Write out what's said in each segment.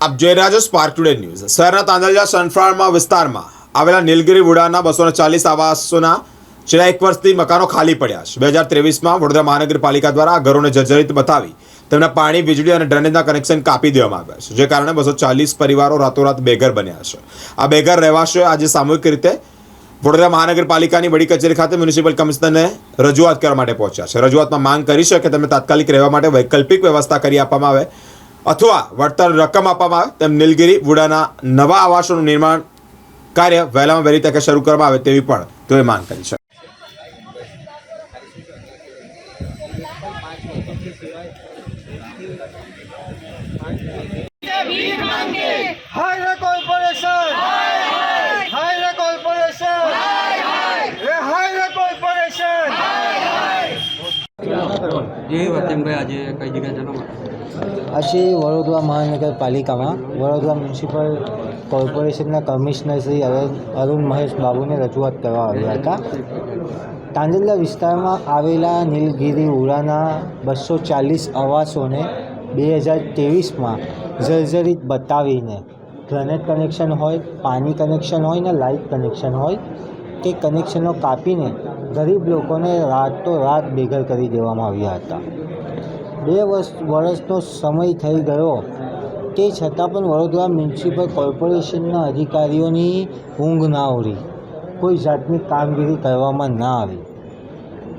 આપ જોઈ રહ્યા છો સ્પાર્ક ટુડે ન્યૂઝ શહેરના તાંદલજા સનફાળમાં વિસ્તારમાં આવેલા નીલગિરી વુડાના બસો ચાલીસ આવાસોના છેલ્લા એક વર્ષથી મકાનો ખાલી પડ્યા છે. બે હજાર ત્રેવીસમાં વડોદરા મહાનગરપાલિકા દ્વારા ઘરોને જર્જરિત બતાવી તેમના પાણી, વીજળી અને ડ્રેનેજના કનેક્શન કાપી દેવામાં આવ્યા છે, જે કારણે બસો ચાલીસ પરિવારો રાતોરાત બેઘર બન્યા છે. આ બેઘર રહેવાસીઓ આજે સામૂહિક રીતે વડોદરા મહાનગરપાલિકાની વડી કચેરી ખાતે મ્યુનિસિપલ કમિશનરને રજૂઆત કરવા માટે પહોંચ્યા છે. રજૂઆતમાં માંગ કરી છે કે તમે તાત્કાલિક રહેવા માટે વૈકલ્પિક વ્યવસ્થા કરી આપવામાં આવે અથવા વળતર રકમ આપવામાં આવે તેમ નીલગિરી વુડાના નવા આવાસોનું નિર્માણ કાર્ય વહેલામાં વહેલી તકે શરૂ કરવામાં આવે તેવી પણ તેઓએ માંગ કરી છે. હાય રે કોર્પોરેશન જે વડોદરા મહાનગરપાલિકામાં, વડોદરા મ્યુનિસિપલ કોર્પોરેશનના કમિશનર શ્રી અરુણ મહેશ બાબુને રજૂઆત કરવા આવ્યા હતા. તાંદલજા વિસ્તારમાં આવેલા નીલગિરી ઉડાના બસો ચાલીસ આવાસોને બે હજાર ત્રેવીસમાં જર્જરિત બતાવીને ગ્રેનેટ કનેક્શન હોય, પાણી કનેક્શન હોય ને લાઇટ કનેક્શન હોય, તે કનેક્શનો કાપીને ગરીબ લોકોને રાતો રાત બેઘર કરી દેવામાં આવ્યા હતા. બે વર્ષ, વર્ષનો સમય થઈ ગયો. તે છતાં પણ વડોદરા મ્યુનિસિપલ કોર્પોરેશનના અધિકારીઓની ઊંઘ ના ઉડી કોઈ જાતની કામગીરી કરવામાં ના આવી.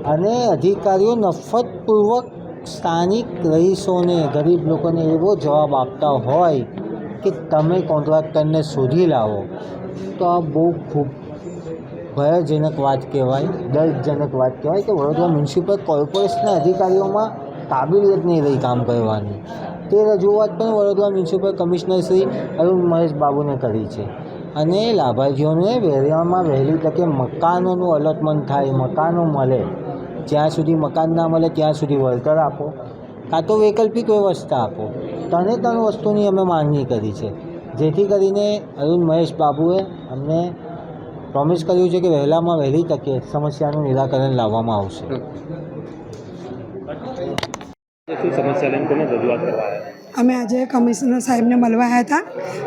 અને અધિકારીઓ નફરતપૂર્વક સ્થાનિક રહીશોને, ગરીબ લોકોને એવો જવાબ આપતા હોય કે તમે કોન્ટ્રાક્ટરને શોધી લાવો. તો આ બહુ ખૂબ ભયજનક વાત કહેવાય, દર્દજનક વાત કહેવાય કે વડોદરા મ્યુનિસિપલ કોર્પોરેશનના અધિકારીઓમાં કાબિલિયત નહીં રહી કામ કરવાની. તે રજૂઆત પણ વડોદરા મ્યુનિસિપલ કમિશનર શ્રી અરુણ મહેશ બાબુને કરી છે. અને લાભાર્થીઓને વહેલામાં વહેલી તકે મકાનોનું અલોટમેન્ટ થાય, મકાનો મળે. જ્યાં સુધી મકાન ના મળે, ત્યાં સુધી વળતર આપો. કાં તો વૈકલ્પિક વ્યવસ્થા આપો. ત્રણે ત્રણ વસ્તુની અમે માંગણી કરી છે. જેથી કરીને અરુણ મહેશ બાબુએ અમને પ્રોમિસ કર્યું છે કે વહેલામાં વહેલી તકે સમસ્યાનું નિરાકરણ લાવવામાં આવશે. અમે આજે કમિશનર સાહેબને મળવા આવ્યા હતા.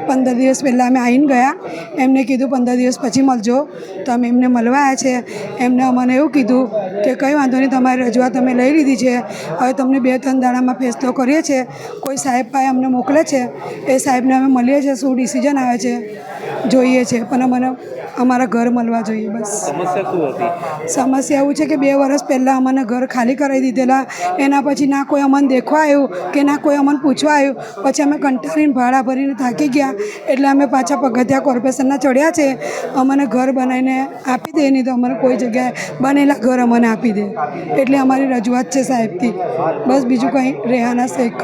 પંદર દિવસ પહેલાં અમે આવીને ગયા. એમને કીધું પંદર દિવસ પછી મળજો. તો અમે એમને મળવા આવ્યા છે. એમને અમને એવું કીધું કે કંઈ વાંધો નહીં તમારી રજૂઆત અમે લઈ લીધી છે. હવે તમને બે ત્રણ દાડામાં ફેસલો કરીએ છીએ. કોઈ સાહેબ પાસે અમને મોકલે છે એ સાહેબને અમે મળીએ છીએ. શું ડિસિઝન આવે છે જોઈએ છે. પણ અમને અમારા ઘર મળવા જોઈએ બસ. સમસ્યા શું હતી? સમસ્યા એવું છે કે બે વર્ષ પહેલાં અમને ઘર ખાલી કરાવી દીધેલા. એના પછી ના કોઈ અમને દેખવા આવ્યું કે ના કોઈ અમને પૂછવા આવ્યું. પછી અમે કંટાળીને ભાડા ભરીને થાકી ગયા. એટલે અમે પાછા પગથિયા કોર્પોરેશનના ચડ્યા છે. અમને ઘર બનાવીને આપી દે નહીં તો અમને કોઈ જગ્યાએ બનેલા ઘર અમને આપી દે. એટલે અમારી રજૂઆત છે સાહેબથી. બસ બીજું કંઈ રહેવાના શેખ